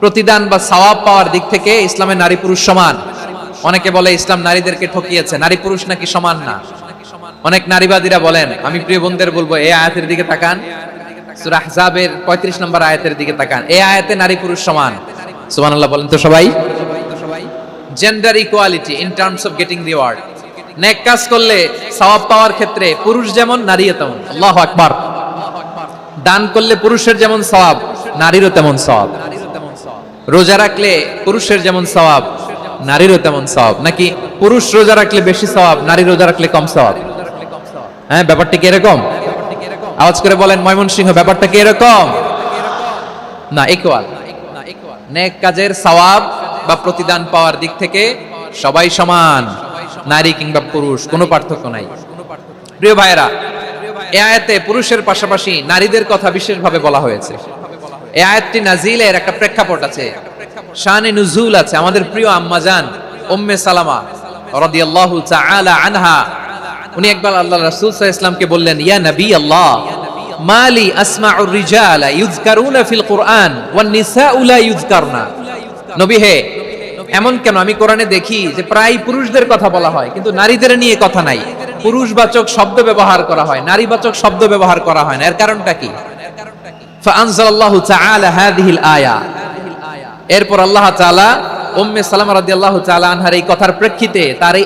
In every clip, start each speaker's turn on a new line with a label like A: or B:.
A: প্রতিদান বা সওয়াব পাওয়ার দিক থেকে ইসলামে নারী পুরুষ সমান। অনেকে বলে ইসলাম নারীদেরকে ঠকিয়েছে। নারী পুরুষ নাকি সমান না? অনেক নারীবাদীরা বলেন, আমি প্রিয় বোনদের বলব, এই আয়াতের দিকে তাকান। সূরা আহজাবের 35 নম্বর আয়াতের দিকে তাকান। এই আয়াতে নারী পুরুষ সমান। সুবহানাল্লাহ, বলেন তো সবাই। Gender equality in terms of getting reward নেক কাজ করলে সওয়াব পাওয়ার ক্ষেত্রে পুরুষ যেমন, নারীও তেমন। আল্লাহু আকবার। দান করলে পুরুষের যেমন সওয়াব, নারীরও তেমন সওয়াব। রোজা রাখলে পুরুষের যেমন সওয়াব, নারীরও তেমন সওয়াব। নাকি পুরুষ রোজা রাখলে বেশি সওয়াব, নারী রোজা রাখলে কম সওয়াব? হ্যাঁ ব্যাপারটা কি এরকম? আওয়াজ করে বলেন, ময়মনসিংহ, ব্যাপারটা কি এরকম? না ইকুয়াল নেক কাজের সওয়াব বা প্রতিদান পাওয়ার দিক থেকে সবাই সমান, নারী কিংবা পুরুষ, কোনো পার্থক্য নাই। প্রিয় ভাইয়েরা এ আয়াতে পুরুষের পাশাপাশি নারীদের কথা বিশেষভাবে বলা হয়েছে। এই আয়াতটি নাজিলের একটা প্রেক্ষাপট আছে। শানে নুজুল আছে। আমাদের প্রিয় আম্মাজান উম্মে সালামা রাদিয়াল্লাহু তাআলা আনহা, উনি একবার আল্লাহ রাসূল সাল্লাল্লাহু আলাইহি বললেন, ইয়া নবী আল্লাহ, মালি আসমাউর রিজালা ইউযকারুনা ফিল কুরআন ওয়ান নিসাউ লা ইউযকারনা। নবী হে, এমন কেন? আমি কোরআনে দেখি যে প্রায় পুরুষদের কথা বলা হয়, কিন্তু নারীদের নিয়ে কথা নাই। পুরুষবাচক শব্দ ব্যবহার করা হয়, নারীবাচক শব্দ ব্যবহার করা হয় না। এর কারণটা কি? ফাআনজালাল্লাহু তাআলা তার এই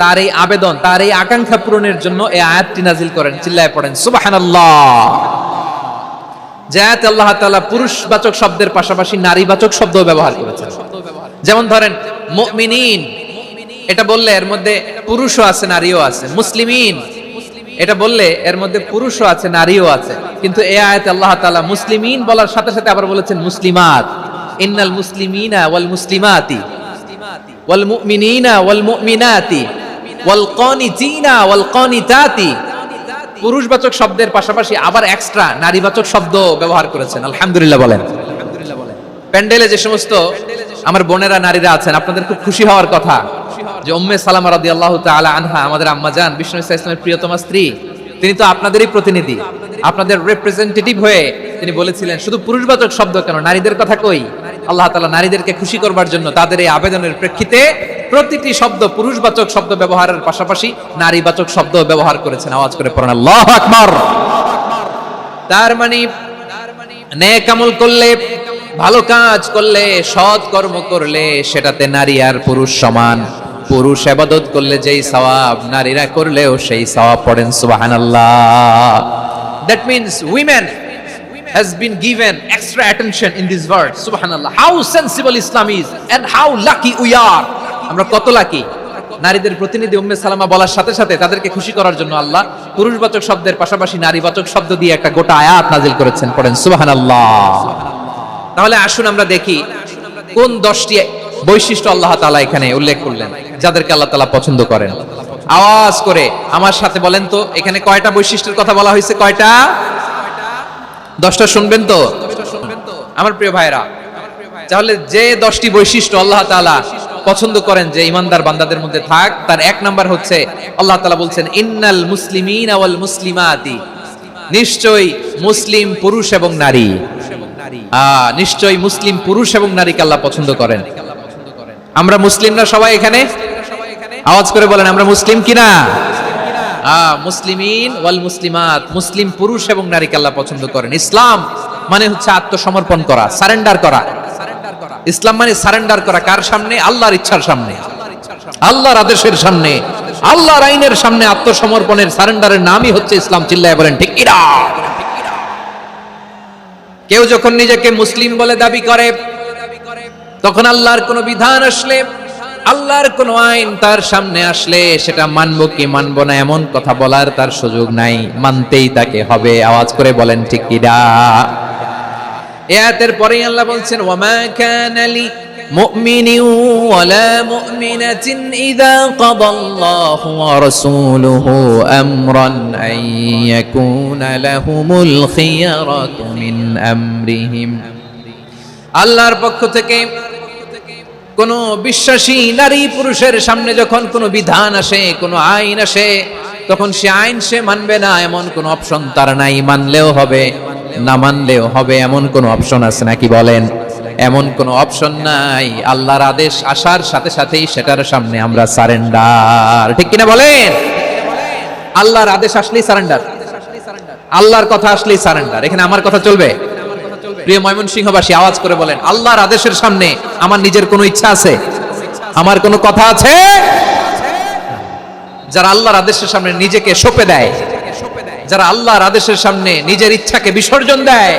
A: তার এই আবেদন, তার এই আকাঙ্ক্ষা পূরণের জন্য এই আয়াতটি নাজিল করেন, চিল্লায় পড়েন, সুবহানাল্লাহ। যে আয়াতে আল্লাহ তাআলা পুরুষবাচক শব্দের পাশাপাশি নারীবাচক শব্দ ব্যবহার করেছেন। যেমন ধরেন, মুমিনিন, এটা বললে এর মধ্যে পুরুষও আছে, নারীও আছে, মুসলিমিন এটা বললে এর মধ্যে পুরুষও আছে, নারীও আছে। কিন্তু এ আয়াতে আল্লাহ তাআলা মুসলিমিন বলার সাথে সাথে আবার বলেছেন মুসলিমাত। ইন্নাল মুসলিমিনা ওয়াল মুসলিমাতি। ওয়াল মুমিনিনা ওয়াল মুমিনাতি। ওয়াল কানিতিনা ওয়াল কানিতাতি। পুরুষবাচক শব্দের পাশাপাশি আবার এক্সট্রা নারীবাচক শব্দ ব্যবহার করেছেন। আলহামদুলিল্লাহ বলেন। প্যান্ডেলে যে সমস্ত আমার বোনেরা নারীরা আছেন, আপনাদের খুব খুশি হওয়ার কথা। যে উম্মে সালামা রাদিয়াল্লাহু তাআলা আনহা, আমাদের আম্মাজান বিষ্ণু ইসা ইসলামের প্রিয়তমা স্ত্রী, তিনি তো আপনাদেরই প্রতিনিধি, আপনাদের রিপ্রেজেন্টেটিভ হয়ে তিনি বলেছিলেন, শুধু পুরুষবাচক শব্দ কেন? নারীদের কথা কই? আল্লাহ তালা নারীদেরকে খুশি করবার জন্য তাদের এই আবেদনের প্রেক্ষিতে প্রতিটি শব্দ পুরুষবাচক শব্দ ব্যবহারের পাশাপাশি নারীবাচক শব্দ ব্যবহার করেছেন। আওয়াজ করে পড়েন, আল্লাহু আকবার! তার মানে নেক আমল করলে, ভালো কাজ করলে, সৎ কর্ম করলে সেটাতে নারী আর পুরুষ সমান। পুরুষ আবাদত করলে যেই সওয়াব, নারীরা করলেও সেই সওয়াব পড়েন, সুবহানাল্লাহ। That means women has been given extra attention in this verse subhanallah how sensible islam is and how lucky we are আমরা কত লাকি নারীদের প্রতিনিধি উম্মে সালামা বলার সাথে সাথে তাদেরকে খুশি করার জন্য আল্লাহ পুরুষবাচক শব্দের পাশাপাশি নারীবাচক শব্দ দিয়ে একটা গোটা আয়াত নাজিল করেছেন, পড়েন, সুবহানাল্লাহ। তাহলে আসুন আমরা দেখি কোন দশটি বৈশিষ্ট্য আল্লাহ তাআলা এখানে উল্লেখ করলেন যাদেরকে আল্লাহ তাআলা পছন্দ করেন। আওয়াজ করে আমার সাথে বলেন তো এখানে কয়টা বৈশিষ্ট্যের কথা বলা হয়েছে? কয়টা? দশটা শুনবেন তো? আমার প্রিয় ভাইরা তাহলে যে দশটি বৈশিষ্ট্য আল্লাহ তাআলা পছন্দ করেন যে ইমানদার বান্দাদের মধ্যে থাক তার এক নাম্বার হচ্ছে আল্লাহ তাআলা বলছেন ইন্নাল মুসলিমিন ওয়াল মুসলিমাতি। নিশ্চয়ই মুসলিম পুরুষ এবং নারী। আহ, নিশ্চয়ই মুসলিম পুরুষ এবং নারীকে আল্লাহ পছন্দ করেন। আমরা মুসলিমরা সবাই এখানে? আওয়াজ করে বলেন, আমরা মুসলিম কিনা? মুসলিমিন ওয়াল মুসলিমাত। মুসলিম পুরুষ এবং নারীকে আল্লাহ পছন্দ করেন। ইসলাম মানে হচ্ছে আত্মসমর্পণ করা, সারেন্ডার করা। ইসলাম মানে সারেন্ডার করা কার সামনে? আল্লাহর ইচ্ছার সামনে। আল্লাহর আদেশের সামনে। আল্লাহর আইনের সামনে আত্মসমর্পণের, সারেন্ডারের নামই হচ্ছে ইসলাম, চিল্লায় বলেন, ঠিক কেউ যখন নিজেকে মুসলিম বলে দাবি করে তখন আল্লাহর কোন বিধান আসলে, আল্লাহর কোন আইন তার সামনে আসলে, সেটা মানবো কি মানবো না এমন কথা বলার তার সুযোগ নাই। মানতেই তাকে হবে, আওয়াজ করে বলেন ঠিক কিনা এয়াতের পরেই আল্লাহ বলছেন, ওয়ামা কানা লি মুমিন ওয়ালা মুমিনাতিন ইযা কাদাল্লাহু ওয়া রাসূলুহু আমরান আন ইয়াকুনা লাহুমুল খিয়ারাতু মিন আমরিহিম. আল্লাহর পক্ষ থেকে কোন বিশ্বাসী নারী পুরুষের সামনে যখন কোনো বিধান আসে, কোনো আইন আসে, তখন সে আইন সে মানবে না, এমন কোনো অপশন তার নাই, মানলেও হবে, না মানলেও হবে, এমন কোনো অপশন আছে নাকি বলেন? এমন কোনো অপশন নাই, আল্লাহর আদেশ আসার সাথে সাথেই সেটার সামনে আমরা সারেন্ডার। ঠিক কিনা বলেন? আল্লাহর আদেশ আসলেই সারেন্ডার। আল্লাহর কথা আসলেই সারেন্ডার। এখানে আমার কথা চলবে? প্রিয় ময়মন সিংহবাসী আওয়াজ করে বলেন, আল্লাহর আদেশের সামনে আমার নিজের কোনো ইচ্ছা আছে? আমার কোনো কথা আছে? যারা আল্লাহর আদেশের সামনে নিজেকে সঁপে দেয়, যারা আল্লাহর আদেশের সামনে নিজের ইচ্ছাকে বিসর্জন দেয়,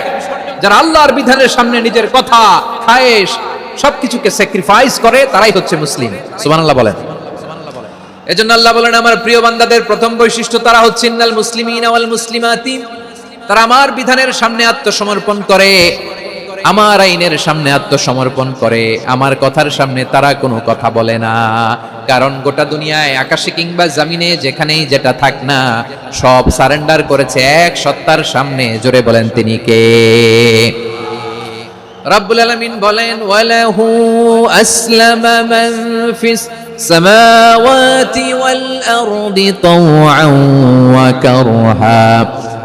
A: যারা আল্লাহর বিধানের সামনে নিজের কথা, খায়েশ, সবকিছুকে স্যাক্রিফাইস করে, তারাই হচ্ছে মুসলিম। সুবহানাল্লাহ বলেন। এজন্য আল্লাহ বলেন, আমার প্রিয় বান্দাদের প্রথম বৈশিষ্ট্য তারা হচ্ছে, ইন্নাল মুসলিমিন ওয়াল মুসলিমাতি তারা আমার বিধানের সামনে আত্মসমর্পণ করে, আমার আইনের সামনে আত্মসমর্পণ করে, আমার কথার সামনে তারা কোনো কথা বলে না। কারণ গোটা দুনিয়ায়, আকাশে কিংবা জামিনে, যেখানেই যেটা থাক না, সব সারেন্ডার করেছে এক সত্তার সামনে। জোরে বলেন তিনি কে? রব্বুল আলামিন বলেন, ওয়ালাহু আসলামা মান ফিস সামাওয়াতি ওয়াল আরদি তাওআন ওয়া কারহা।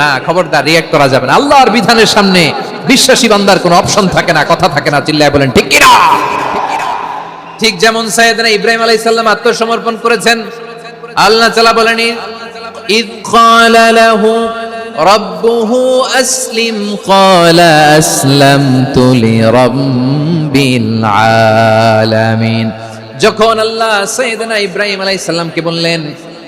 A: না, খবরদার রিয়াক্ট করা যাবে না। আল্লাহর বিধানের সামনে বিশ্বাসী বান্দার কোনো অপশন থাকে না, কথা থাকে না, চিল্লায় বলেন, ঠিক কিনা? ঠিক যেমন সাইয়েদনা ইব্রাহিম আলাইহিস সালাম আত্মসমর্পণ করেছেন। আল্লাহ তাআলা বলেন, ইদ ক্বালা লাহু, রাব্বুহু আসলিম, ক্বালা আসলামতু লিরাব্বিল আলামিন। যখন আল্লাহ সাইয়েদনা ইব্রাহিম আলাইহিস সালামকে বললেন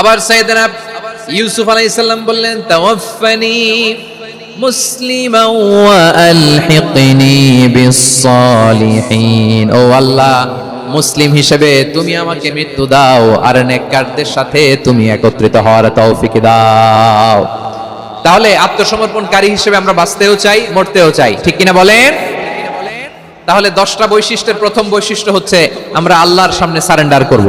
A: আবার সাইয়েদনা ইউসুফ আলাইহিস সালাম বললেন তাওয়াফানি মুসলিমা ওয়া আলহিকনি বিস-সালিহিন। ও আল্লাহ, মুসলিম হিসেবে তুমি আমাকে মৃত্যু দাও আর নেককারদের সাথে তুমি একত্রিত হওয়ার তৌফিক দাও। তাহলে আত্মসমর্পণকারী হিসেবে আমরা বাঁচতেও চাই, মরতেও চাই, ঠিক কিনা বলেন? তাহলে দশটা বৈশিষ্ট্যের প্রথম বৈশিষ্ট্য হচ্ছে আমরা আল্লাহর সামনে সারেন্ডার করব।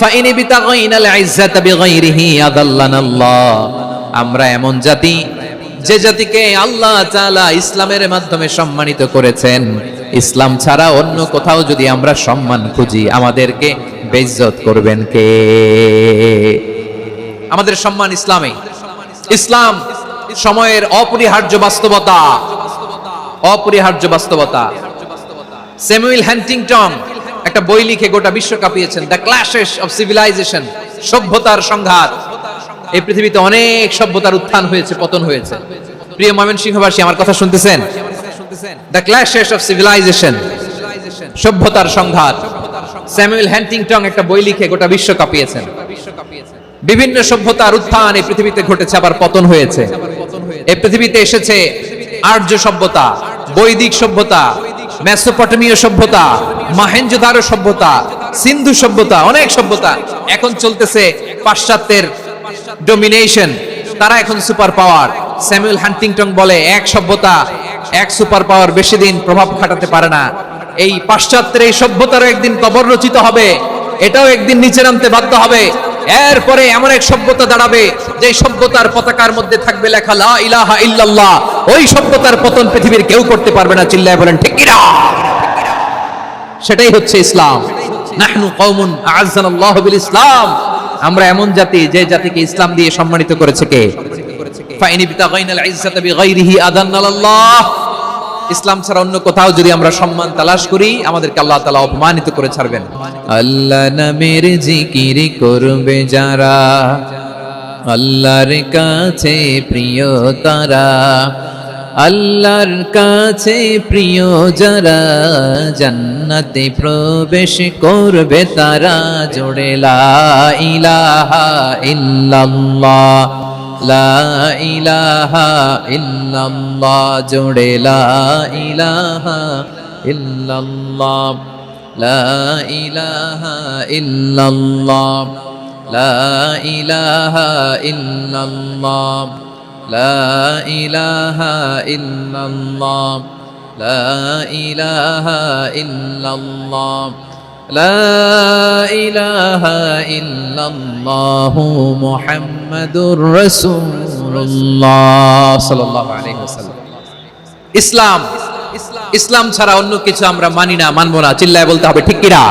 A: ফাইন বিতাগাইনাল ইজ্জাতা বিগাইরিহি আদাল্লানাল্লাহ আমরা এমন জাতি যে জাতিকে আল্লাহ তাআলা ইসলামের মাধ্যমে সম্মানিত করেছেন। ইসলাম ছাড়া অন্য কোথাও যদি আমরা সম্মান খুঁজি, আমাদেরকে বেইজ্জত করবেন কে? আমাদের সম্মান ইসলামে। ইসলাম সময়ের অপরিহার্য বাস্তবতা। অপরিহার্য বাস্তবতা। স্যামুয়েল হ্যান্টিংটন একটা বই লিখে গোটা বিশ্ব কাঁপিয়েছেন। দ্য ক্লাশেস অফ সিভিলাইজেশন সভ্যতার সংঘাত। এই পৃথিবীতে অনেক সভ্যতার উত্থান হয়েছে, পতন হয়েছে। প্রিয় ময়মন সিংহবাসী আমার কথা শুনতেছেন? দ্য ক্লাশেস অফ সিভিলাইজেশন সভ্যতার সংঘাত। স্যামুয়েল হ্যান্টিংটন একটা বই লিখে গোটা বিশ্ব কাঁপিয়েছেন। বিভিন্ন সভ্যতার উত্থান এই পৃথিবীতে ঘটেছে, আবার পতন হয়েছে। এই পৃথিবীতে এসেছে আর্য সভ্যতা, বৈদিক সভ্যতা মেসোপটেমীয় সভ্যতা, মাহেঞ্জোদারো সভ্যতা, সিন্ধু সভ্যতা, অনেক সভ্যতা এখন চলতেছে পাশ্চাত্যের ডোমিনেশন তারা এখন সুপার পাওয়ার স্যামুয়েল হান্টিংটন বলে, এক সভ্যতা, এক সুপার পাওয়ার বেশি দিন প্রভাব খাটাতে পারে না। এই পাশ্চাত্যের এই সভ্যতারও একদিন কবর রচিত হবে। এটাও একদিন নিচে নামতে বাধ্য হবে। এরপরে এমন এক সভ্যতা দাঁড়াবে যে সভ্যতার পতাকার মধ্যে থাকবে লেখা লা ইলাহা ইল্লাল্লাহ। ওই সভ্যতার পতন পৃথিবীর কেউ করতে পারবে না চিল্লায় বলেন ঠিক কিনা? সেটাই হচ্ছে ইসলাম। নাহনু কওমুন আ'আজ্জানাল্লাহু বিল ইসলাম। আমরা এমন জাতি যে জাতিকে ইসলাম দিয়ে সম্মানিত করেছে কে? ফাইনি বিতাগাইনাল ইজ্জাতা বিগাইরিহি আদান্নাল্লাহ ইসলাম ছাড়া অন্য কোথাও যদি আমরা সম্মান তালাশ করি, আমাদেরকে আল্লাহ তালা অপমানিত করে ছাড়বেন। আল্লাহ নামের জিকির করবে যারা, আল্লাহর কাছে প্রিয় তারা, আল্লাহর কাছে প্রিয় যারা, জান্নাতে প্রবেশ করবে তারা জোড়ে লা ইলাহা ইল্লাল্লাহ। لا إله إلا الله. جُڑے لا إله إلا الله. لا إله إلا الله. لا إله إلا الله. لا إله إلا الله. لا إله إلا الله. لا إله إلا الله لا إله إلا الله محمد رسول الله صلى الله عليه وسلم ইসলাম ইসলাম ছাড়া অন্য কিছু আমরা মানি না মানবো না চিল্লায় বলতে হবে ঠিক কিরা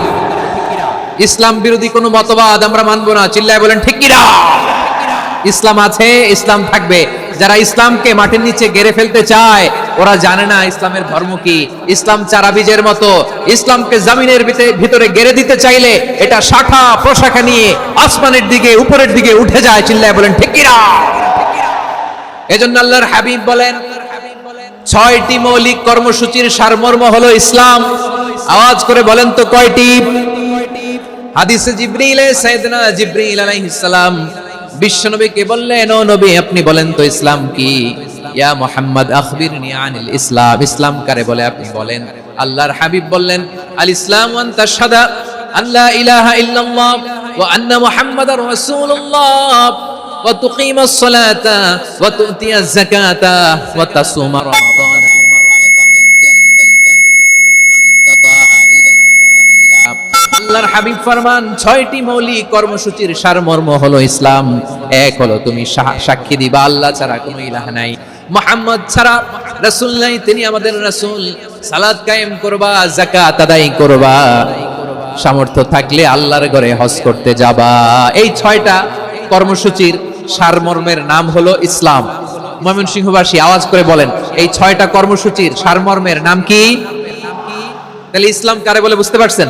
A: ইসলাম বিরোধী কোনো মতবাদ আমরা মানবো না চিল্লায় বলেন ঠিক কিরা ইসলাম আছে, ইসলাম থাকবে। যারা ইসলামকে মাটির নিচে গেড়ে ফেলতে চায়, ওরা জানে না ইসলামের ধর্ম কি। ইসলাম চারা বীজের মতো। ইসলামকে জামিনের ভিতরে- গেড়ে দিতে চাইলে এটা শাখা প্রশাখা নিয়ে আসমানের দিকে, উপরের দিকে উঠে যায়, চিল্লায় বলেন ঠিকিরা এজন্য আল্লাহর হাবিব বলেন, ছয়টি মৌলিক কর্মসূচির সারমর্ম হলো ইসলাম। আওয়াজ করে বলেন তো কয়টি? হাদিসে জিব্রিল, সাইয়েদনা জিব্রিল আলাইহিস সালাম বিশ্বনবীকে বললেন, ও নবী, আপনি বলেন তো ইসলাম কি? ইয়া মুহাম্মদ, আখবিরনি আনিল ইসলাম। ইসলাম কারে বলে আপনি বলেন? আল্লাহর হাবিব বললেন, আল ইসলাম ওয়ান তাশহাদা আল্লা ইলাহা ইল্লাল্লাহ ওয়া আন্না মুহাম্মাদার রাসূলুল্লাহ। ওয়া তুকিমাস সালাতা ওয়া তুতিয়াজ যাকাতা ওয়া তাসুমা রমাদান। আল্লাহর হাবিব ফরমান, ছয়টি মৌলিক কর্মসূচির সারমর্ম হলো ইসলাম। এক হলো তুমি সাক্ষী দিবা, আল্লাহ ছাড়া কোনো ইলাহ নাই। মোহাম্মদ ছাড়া রাসূল নাই, তিনি আমাদের রাসূল। সালাত কায়েম করবা, যাকাত আদায় করবা। সামর্থ্য থাকলে আল্লাহর ঘরে হজ করতে যাবা। এই ছয়টা কর্মসূচির সারমর্মের নাম হলো ইসলাম। ময়মনসিংহবাসী, আওয়াজ করে বলেন, এই ছয়টা কর্মসূচির সারমর্মের নাম কি? তাহলে ইসলাম কারে বলে বুঝতে পারছেন?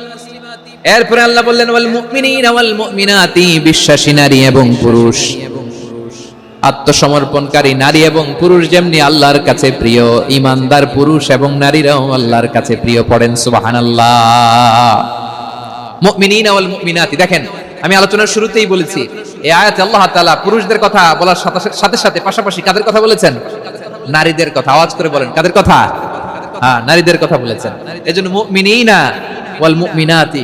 A: এরপরে আল্লাহ বললেন, ওয়াল মুমিনিন ওয়াল মুমিনাতি, বিশ্বাসী নারী এবং পুরুষ। আত্মসমর্পণকারী নারী এবং পুরুষ যেমনি আল্লাহর কাছে প্রিয়, ইমানদার পুরুষ এবং নারীরাও আল্লাহর কাছে প্রিয় পড়েন, সুবহানাল্লাহ। মুমিনিন ওয়াল মুমিনাতি, দেখেন, আমি আলোচনার শুরুতেই বলেছি এই আয়াতে আল্লাহ তাআলা পুরুষদের কথা বলার সাথে সাথে, পাশাপাশি কাদের কথা বলেছেন? নারীদের কথা, আওয়াজ করে বলেন, কাদের কথা? হ্যাঁ নারীদের কথা বলেছেন। এজন্য মুমিনিনা ওয়াল মুমিনাতি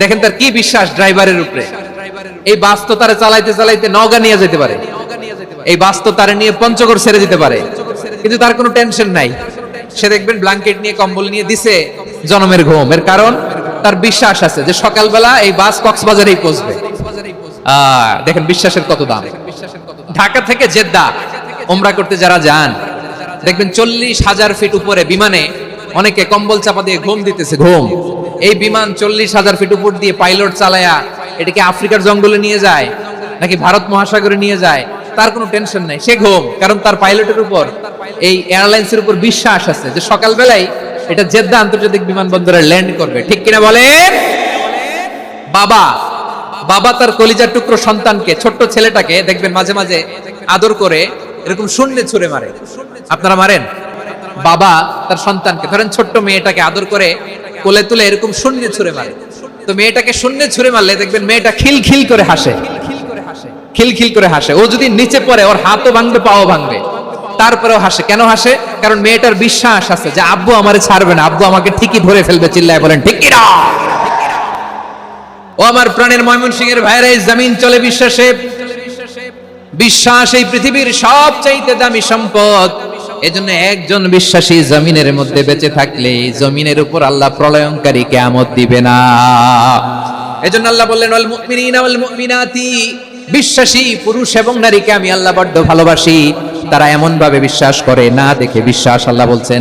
A: দেখেন তার কি বিশ্বাস ড্রাইভারের উপরে? এই বাস তো চালাইতে চালাইতে নওগাঁ নিয়ে যেতে পারে। এই বাস তো নিয়ে পঞ্চগড় ছেড়ে দিতে পারে। কিন্তু তার কোনো টেনশন নাই। সে দেখবেন ব্ল্যাঙ্কেট নিয়ে, কম্বল নিয়ে দিছে জনমের ঘুম। এর কারণ তার বিশ্বাস আছে যে সকালবেলা এই বাস কক্সবাজারেই পৌঁছবে। দেখেন বিশ্বাসের কত দাম। ঢাকা থেকে জেদ্দা ওমরা করতে যারা যান, দেখবেন চল্লিশ হাজার ফিট উপরে বিমানে অনেকে কম্বল চাপা দিয়ে ঘুম দিতেছে, ঘুম। এই বিমান চল্লিশ হাজার ফিট উপর দিয়ে পাইলট চালায়া এটাকে আফ্রিকার জঙ্গলে নিয়ে যায়, নাকি ভারত মহাসাগরে নিয়ে যায়, তার কোনো টেনশন নাই। সে ঘুম, কারণ তার পাইলটের উপর, এই এয়ারলাইন্সের উপর বিশ্বাস আছে যে সকালবেলায় এটা জেদ্দা আন্তর্জাতিক বিমানবন্দরে ল্যান্ড করবে। ঠিক কিনা বলেন? বাবা বাবা তার কলিজার টুকরো সন্তানকে, ছোট্ট ছেলেটাকে, দেখবেন মাঝে মাঝে আদর করে এরকম শূন্যে ছুঁড়ে মারে। আপনারা মারেন? বাবা তার সন্তানকে, ধরেন ছোট্ট মেয়েটাকে আদর করে কোলে তুলে এরকম শূন্যে ছুঁড়ে মারে। তো মেয়েটাকে শূন্যে ছুঁড়ে মারলে দেখবেন মেয়েটা খিল খিল করে হাসে। খিল খিল করে হাসে। ও যদি নিচে পড়ে, ওর হাতও ভাঙবে, পাও ভাঙবে। তারপরেও হাসে। কেন হাসে? কারণ মেয়েটার বিশ্বাস আছে যে, আব্বু আমারে ছাড়বে না। আব্বু আমাকে ঠিকই ধরে ফেলবে। চিল্লায় বলেন, ঠিক ও আমার প্রাণের ময়মন সিং এর ভাইরা এই জমিন চলে বিশ্বাসে। বিশ্বাস, এই পৃথিবীর সবচাইতে দামি সম্পদ। এজন্য একজন বিশ্বাসী জমিনের মধ্যে বেঁচে থাকলে জমিনের উপর আল্লাহ প্রলয়ঙ্কারী কেয়ামত দিবে না। এজন্য আল্লাহ বললেন, ওয়াল মুমিনিনা ওয়াল মুমিনাতি। বিশ্বাসী, পুরুষ এবং নারীকে আমি আল্লাহ বড্ড ভালোবাসি। তারা এমন ভাবে বিশ্বাস করে, না দেখে বিশ্বাস। আল্লাহ বলছেন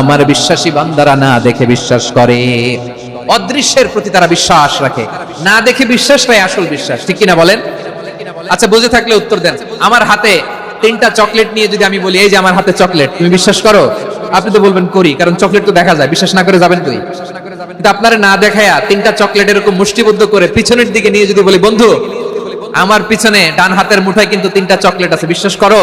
A: আমার বিশ্বাসী বান্দারা না দেখে বিশ্বাস করে। অদৃশ্যের প্রতি তারা বিশ্বাস রাখে। না দেখে বিশ্বাসটাই আসল বিশ্বাস। ঠিক কিনা বলেন? আচ্ছা বুঝে থাকলে উত্তর দেন। আমার হাতে তিনটা চকলেট নিয়ে যদি আমি বলি, এই যে আমার হাতে চকলেট, তুমি বিশ্বাস করো? আপনি তো বলবেন, করি, কারণ চকলেট তো দেখা যায়। বিশ্বাস না করে যাবেন কই? কিন্তু আপনারা না দেখায়া তিনটা চকলেট এরকম মুষ্টিবদ্ধ করে পিছনের দিকে নিয়ে যদি বলি, বন্ধু, আমার পিছনে ডান হাতের মুঠায় কিন্তু তিনটা চকলেট আছে, বিশ্বাস করো?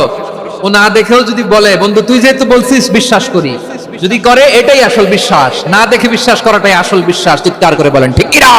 A: ও না দেখেও যদি বলে, বন্ধু, তুই যেহেতু বলছিস, বিশ্বাস করি। যদি করে, এটাই আসল বিশ্বাস। না দেখে বিশ্বাস করাটাই আসল বিশ্বাস। চিৎকার করে বলেন, ঠিক কিনা